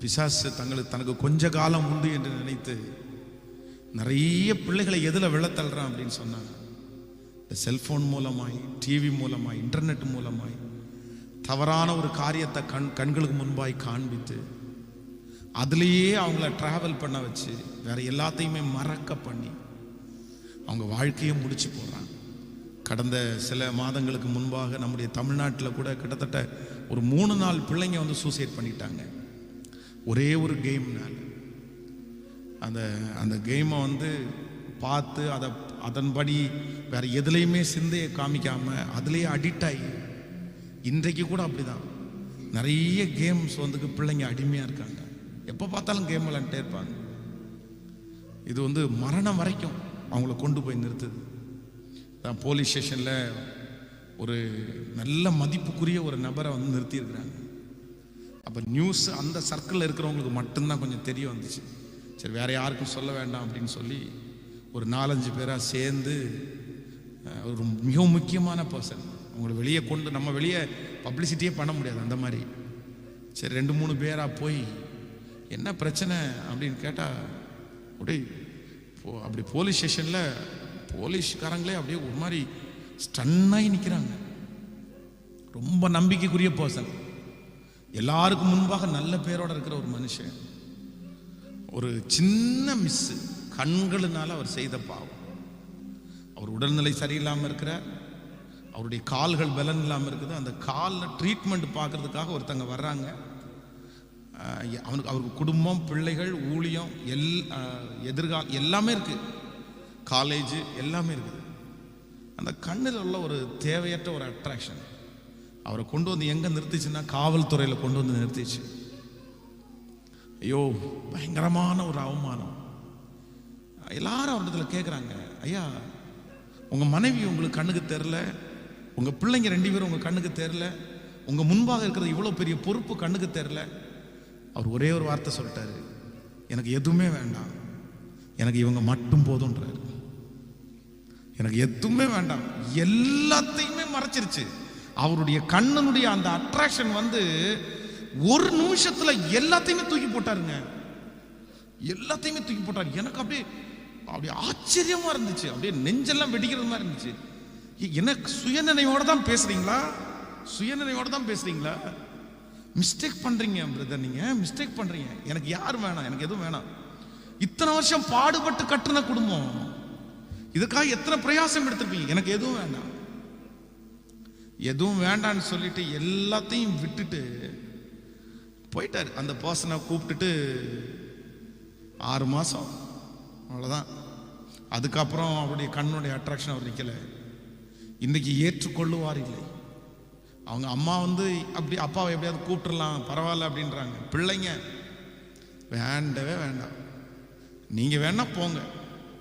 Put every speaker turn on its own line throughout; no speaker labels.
பிசாசு தங்களுக்கு தனக்கு கொஞ்ச காலம் உண்டு என்று நினைத்து நிறைய பிள்ளைகளை எதில் விழத்தள்ளுறான் அப்படின்னு சொன்னாங்க. இந்த செல்ஃபோன் மூலமாய் டிவி மூலமாய் இன்டர்நெட் மூலமாய் தவறான ஒரு காரியத்தை கண் கண்களுக்கு முன்பாய் காண்பித்து அதுலேயே அவங்கள ட்ராவல் பண்ண வச்சு வேற எல்லாத்தையுமே மறக்க பண்ணி அவங்க வாழ்க்கையை முடிச்சு போடுறாங்க. கடந்த சில மாதங்களுக்கு முன்பாக நம்முடைய தமிழ்நாட்டில் கூட கிட்டத்தட்ட ஒரு மூணு நாள் பிள்ளைங்க வந்து சூசைட் பண்ணிட்டாங்க. ஒரே ஒரு கேம்னால அந்த அந்த கேமை வந்து பார்த்து அதை அதன்படி வேற எதுலேயுமே சிந்தையை காமிக்காமல் அதுலேயே அடிக்ட் ஆகி இன்றைக்கு கூட அப்படிதான். நிறைய கேம்ஸ் வந்துக்கு பிள்ளைங்க அடிமையாக இருக்காங்க. எப்போ பார்த்தாலும் கேம் விளாண்டுட்டே இருப்பாங்க. இது வந்து மரணம் வரைக்கும் அவங்கள கொண்டு போய் நிறுத்துது. தான் போலீஸ் ஸ்டேஷனில் ஒரு நல்ல மதிப்புக்குரிய ஒரு நபரை வந்து நிறுத்தியிருக்கிறாங்க. அப்போ நியூஸ் அந்த சர்க்கிளில் இருக்கிறவங்களுக்கு மட்டும்தான் கொஞ்சம் தெரிய வந்துச்சு. சரி வேற யாருக்கும் சொல்ல வேண்டாம் அப்படின்னு சொல்லி ஒரு நாலஞ்சு பேராக சேர்ந்து ஒரு மிக முக்கியமான பர்சன் அவங்கள வெளியே கொண்டு நம்ம வெளியே பப்ளிசிட்டியே பண்ண முடியாது அந்த மாதிரி. சரி ரெண்டு மூணு பேராக போய் என்ன பிரச்சனை? அப்படின்னு கேட்டால் அப்படியே போ அப்படி போலீஸ் ஸ்டேஷனில் போலீஸ்காரங்களே அப்படியே ஒரு மாதிரி ஸ்டன்னாகி நிற்கிறாங்க ரொம்ப நம்பிக்கைக்குரிய பர்சன் எல்லாருக்கும் முன்பாக நல்ல பேரோட இருக்கிற ஒரு மனுஷன். ஒரு சின்ன மிஸ்ஸு கண்களினால் அவர் செய்த பாவம். அவர் உடல்நிலை சரியில்லாமல் இருக்கிறார் அவருடைய கால்கள் பலன் இல்லாமல் இருக்குது. அந்த காலில் ட்ரீட்மெண்ட் பார்க்கறதுக்காக ஒருத்தங்க வர்றாங்க. அவனுக்கு அவருக்கு குடும்பம் பிள்ளைகள் ஊழியம் எல் எதிர்கால எல்லாமே இருக்குது காலேஜ் எல்லாமே இருக்குது. அந்த கண்ணில் உள்ள ஒரு தேவையற்ற ஒரு அட்ராக்ஷன் அவரை கொண்டு வந்து எங்கே நிறுத்திச்சுன்னா காவல்துறையில் கொண்டு வந்து நிறுத்திச்சு. ஐயோ பயங்கரமான ஒரு அவமானம். எல்லாரும் அவரிடத்துல கேட்குறாங்க ஐயா உங்கள் மனைவி உங்களுக்கு கண்ணுக்கு தெரில உங்கள் பிள்ளைங்க ரெண்டு பேரும் உங்கள் கண்ணுக்கு தெரில உங்கள் முன்பாக இருக்கிறது இவ்வளோ பெரிய பொறுப்பு கண்ணுக்கு தெரில அவர் ஒரே ஒரு வார்த்தை சொல்லிட்டாரு எனக்கு எதுவுமே வேண்டாம் எனக்கு இவங்க மட்டும் போதுன்றாரு எனக்கு எதுவுமே வேண்டாம் எல்லாத்தையுமே மறைச்சிருச்சு. அவருடைய கண்ணனுடைய அந்த அட்ராக்ஷன் வந்து ஒரு நிமிஷத்துல எல்லாத்தையுமே தூக்கி போட்டாருங்க. எல்லாத்தையுமே தூக்கி போட்டார். எனக்கு அப்படியே அப்படியே ஆச்சரியமா இருந்துச்சு. அப்படியே நெஞ்செல்லாம் வெடிக்கிறது மாதிரி இருந்துச்சு. எனக்கு சுயநினைவோட தான் பேசுறீங்களா? சுயநினைவோட தான் பேசுறீங்களா? மிஸ்டேக் பண்றீங்க பிரதர் நீங்க. மிஸ்டேக் பண்றீங்க. எனக்கு யார் வேணாம்? எனக்கு எதுவும் வேணாம். இத்தனை வருஷம் பாடுபட்டு கட்டுன குடும்பம். இதுக்காக எத்தனை பிரயாசம் எடுத்திருப்பீங்க? எனக்கு எதுவும் வேண்டாம். எதுவும் வேண்டான்னு சொல்லிட்டு எல்லாத்தையும் விட்டுட்டு போயிட்டார். அந்த பர்சனை கூப்பிட்டுட்டு ஆறு மாதம் அவ்வளோதான் அதுக்கப்புறம் அவருடைய கண்ணுடைய அட்ராக்ஷன் அவர் நிற்கலை இன்றைக்கி ஏற்றுக்கொள்ளுவார் இல்லை. அவங்க அம்மா வந்து அப்படி அப்பாவை எப்படியாவது கூப்பிட்டுறலாம் பரவாயில்ல அப்படின்றாங்க. பிள்ளைங்க வேண்டவே வேண்டாம். நீங்கள் வேணால் போங்க.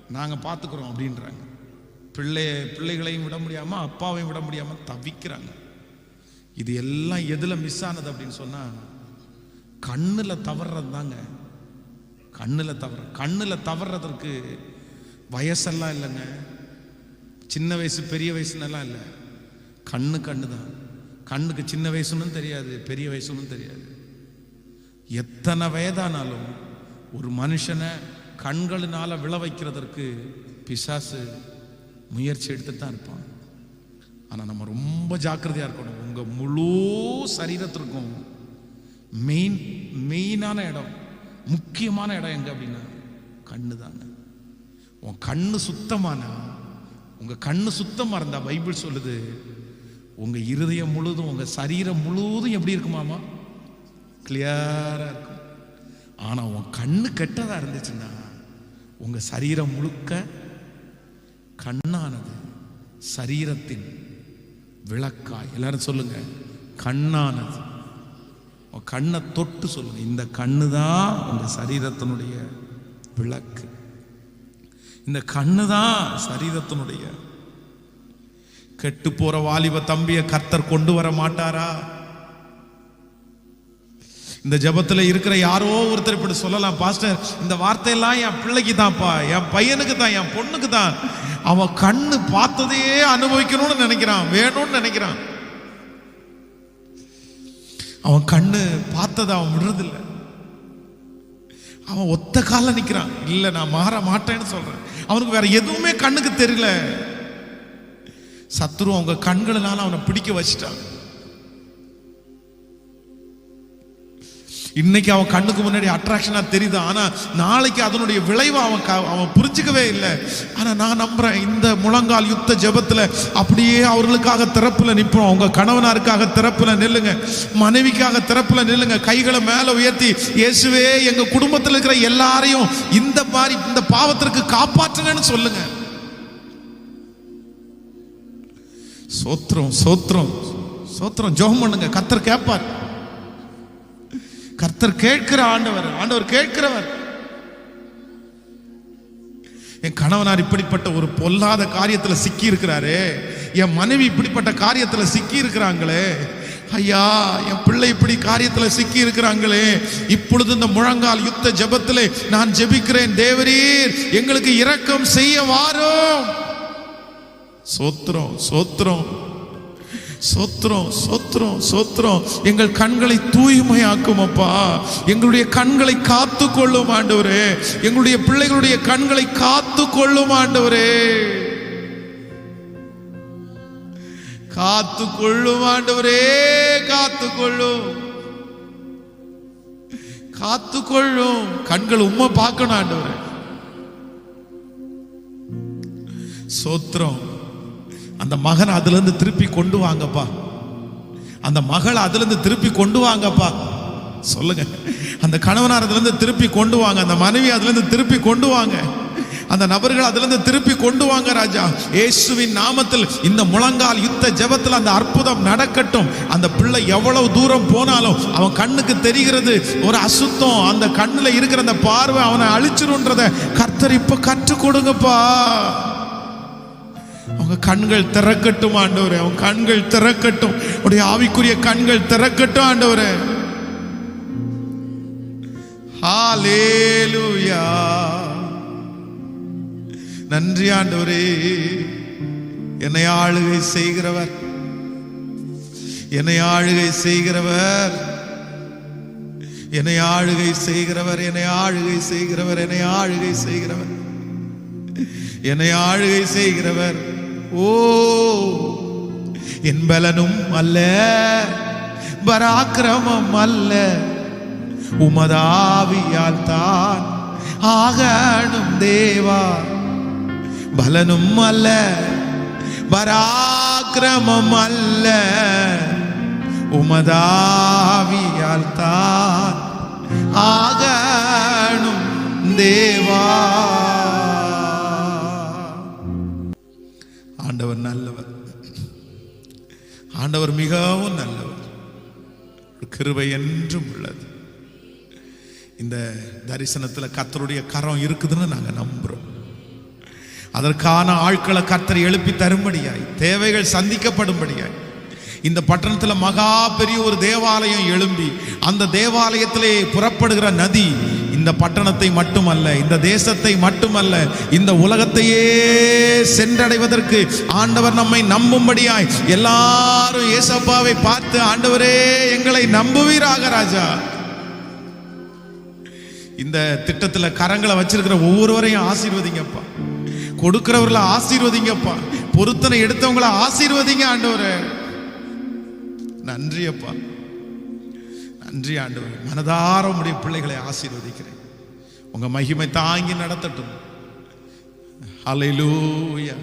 நாங்கள் பார்த்துக்குறோம் அப்படின்றாங்க. பிள்ளை பிள்ளைகளையும் விட முடியாமல் அப்பாவையும் விட முடியாமல் தவிக்கிறாங்க. இது எல்லாம் எதில் மிஸ் ஆனது அப்படின்னு சொன்னால் கண்ணில் தவறுறது தாங்க கண்ணில் தவற கண்ணில் தவறுறதற்கு வயசெல்லாம் இல்லைங்க. சின்ன வயசு பெரிய வயசுன்னெல்லாம் இல்லை. கண்ணு கண்ணு தான் கண்ணுக்கு சின்ன வயசுன்னு தெரியாது பெரிய வயசுன்னு தெரியாது. எத்தனை வயதானாலும் ஒரு மனுஷனை கண்களினால் விழ வைக்கிறதற்கு பிசாசு முயற்சி எடுத்து தான் இருப்பான் ஆனால் நம்ம ரொம்ப ஜாக்கிரதையாக இருக்கணும். உங்கள் முழு சரீரத்திற்கும் மெயின் மெயினான இடம் முக்கியமான இடம் எங்கே அப்படின்னா கண்ணு தாங்க உன் கண்ணு சுத்தமானா உங்கள் கண்ணு சுத்தமாக இருந்தா பைபிள் சொல்லுது உங்கள் இருதயம் முழுதும் உங்கள் சரீரம் முழுவதும் எப்படி இருக்குமாமா? கிளியராக இருக்கும். ஆனால் உன் கண்ணு கெட்டதாக இருந்துச்சுன்னா உங்கள் சரீரம் முழுக்க கண்ணானது சரீரத்தின் விளக்காய் எல்லாரும் சொல்லுங்க. கண்ணானது. கண்ணை தொட்டு சொல்லுங்க. இந்த கண்ணு தான் உங்க சரீரத்தினுடைய விளக்கு. இந்த கண்ணு தான் சரீரத்தினுடைய. கெட்டு போற வாலிப தம்பியை கர்த்தர் கொண்டு வர மாட்டாரா? இந்த ஜபத்தில் இருக்கிற யாரோ ஒருத்தர் இப்படி சொல்லலாம் பாஸ்டர் இந்த வார்த்தையெல்லாம் என் பிள்ளைக்கு தான்ப்பா என் பையனுக்கு தான் என் பொண்ணுக்கு தான். அவன் கண்ணு பார்த்ததையே அனுபவிக்கணும்னு நினைக்கிறான் வேணும்னு நினைக்கிறான். அவன் கண்ணு பார்த்ததை அவன் விடுறதில்ல. அவன் ஒத்த கால நிற்கிறான் இல்லை நான் மாற மாட்டேன்னு சொல்கிறேன் அவனுக்கு வேற எதுவுமே கண்ணுக்கு தெரியல. சத்ரு அவங்க கண்களினால அவனை பிடிக்க வச்சிட்டான். இன்னைக்கு அவன் கண்ணுக்கு முன்னாடி அட்ராக்ஷனாக தெரியுது. ஆனால் நாளைக்கு அதனுடைய விளைவை அவன் க- அவன் புரிஞ்சுக்கவே இல்லை. ஆனால் நான் நம்புறேன் இந்த முழங்கால் யுத்த ஜபத்தில் அப்படியே அவர்களுக்காக திறப்பில் நிற்போம் அவங்க கணவனாருக்காக திறப்பில் நில்லுங்க. மனைவிக்காக திறப்பில் நில்லுங்க. கைகளை மேலே உயர்த்தி இயேசுவே எங்கள் குடும்பத்தில் இருக்கிற எல்லாரையும் இந்த மாதிரி இந்த பாவத்திற்கு காப்பாற்றுங்கன்னு சொல்லுங்க. சோத்திரம் சோத்திரம் சோத்திரம். ஜெபம் பண்ணுங்க. கத்தர் கேட்பார் கர்த்தர் கேட்கிற ஆண்டவர் ஆண்டவர் கேட்கிறவர். என் கணவனார் இப்படிப்பட்ட ஒரு பொல்லாத காரியத்துல சிக்கி இருக்கிறாரு என் மனைவி இப்படிப்பட்ட காரியத்துல சிக்கி இருக்கிறாங்களே ஐயா என் பிள்ளை இப்படி காரியத்துல சிக்கி இருக்கிறாங்களே இப்பொழுது இந்த முழங்கால் யுத்த ஜபத்திலே நான் ஜெபிக்கிறேன் தேவரீர் எங்களுக்கு இரக்கம் செய்ய வாரும் சோத்திரம் சோத்திரம். சோத்திரம் சோத்திரம் சோத்திரம். எங்கள் கண்களை தூய்மையாக்கும் அப்பா எங்களுடைய கண்களை காத்து கொள்ளும் ஆண்டவரே. எங்களுடைய பிள்ளைகளுடைய கண்களை காத்து கொள்ளும் ஆண்டவரே. காத்து கொள்ளும் ஆண்டவரே காத்து கொள்ளும் காத்து கொள்ளும் கண்கள் உண்மை பார்க்கணும் ஆண்டவரே. சோத்திரம். அந்த மகனை அதுலேருந்து திருப்பி கொண்டு வாங்கப்பா. அந்த மகளை அதுலேருந்து திருப்பி கொண்டு வாங்கப்பா. சொல்லுங்க. அந்த கணவனார் அதுலேருந்து திருப்பி கொண்டு வாங்க. அந்த மனைவி அதுலேருந்து திருப்பி கொண்டு வாங்க. அந்த நபர்கள் அதுலேருந்து திருப்பி கொண்டு வாங்க ராஜா. இயேசுவின் நாமத்தில் இந்த முழங்கால் யுத்த ஜெபத்தில் அந்த அற்புதம் நடக்கட்டும். அந்த பிள்ளை எவ்வளவு தூரம் போனாலும் அவன் கண்ணுக்கு தெரிகிறது. ஒரு அசுத்தம். அந்த கண்ணில் இருக்கிற அந்த பார்வை அவனை அழிச்சிருன்றத கர்த்தர் இப்போ கற்றுக் கொடுங்கப்பா. அவங்க கண்கள் திறக்கட்டும் ஆண்டவரே. அவங்க கண்கள் திறக்கட்டும். உடைய ஆவிக்குரிய கண்கள் திறக்கட்டும் ஆண்டவரே. ஹalleluya. நன்றி ஆண்டவரே. என்னை ஆளுகை செய்கிறவர். என்னை ஆளுகை செய்கிறவர். என்னை ஆளுகை செய்கிறவர். என்னை ஆளுகை செய்கிறவர். என்னை ஆளுகை செய்கிறவர். என்னை ஆளுகை செய்கிறவர். ஓ என் பலனும் அல்ல பராக்கிரமம் அல்ல. உமதாவியால் தான் ஆகணும் தேவா. பலனும் அல்ல பராக்கிரமம் அல்ல. உமதாவியால் தான் ஆகணும் தேவா. ஆண்டவர் நல்லவர். ஆண்டவர் மிகவும் நல்லவர். கிருபை என்றும் உள்ளது. இந்த தரிசனத்துல கத்தருடைய கரம் இருக்குதுன்னு நாங்க நம்புறோம். அதற்கான ஆட்களை கத்தரை எழுப்பி தரும்படியாய் தேவைகள் சந்திக்கப்படும்படியாய் இந்த பட்டணத்தில் மகா பெரிய ஒரு தேவாலயம் எழும்பி அந்த தேவாலயத்திலே புறப்படுகிற நதி இந்த பட்டணத்தை மட்டுமல்ல இந்த தேசத்தை மட்டுமல்ல இந்த உலகத்தையே சென்றடைவதற்கு ஆண்டவர் நம்மை நம்பும்படியாய் எல்லாரும் ஏசப்பாவை பார்த்து ஆண்டவரே எங்களை நம்புவீராக ராஜா. இந்த திட்டத்துல கரங்களை வச்சிருக்கிற ஒவ்வொருவரையும் ஆசீர்வதிங்கப்பா. கொடுக்கிறவர்களை ஆசீர்வதிங்கப்பா. பொருத்தனை எடுத்தவங்கள ஆசீர்வதிங்க ஆண்டவரே. நன்றி அப்பா நன்றி ஆண்டவர். மனதார உடைய பிள்ளைகளை ஆசீர்வதிக்கிறேன். உங்க மகிமை தாங்கி நடத்தட்டும். அலையிலூயா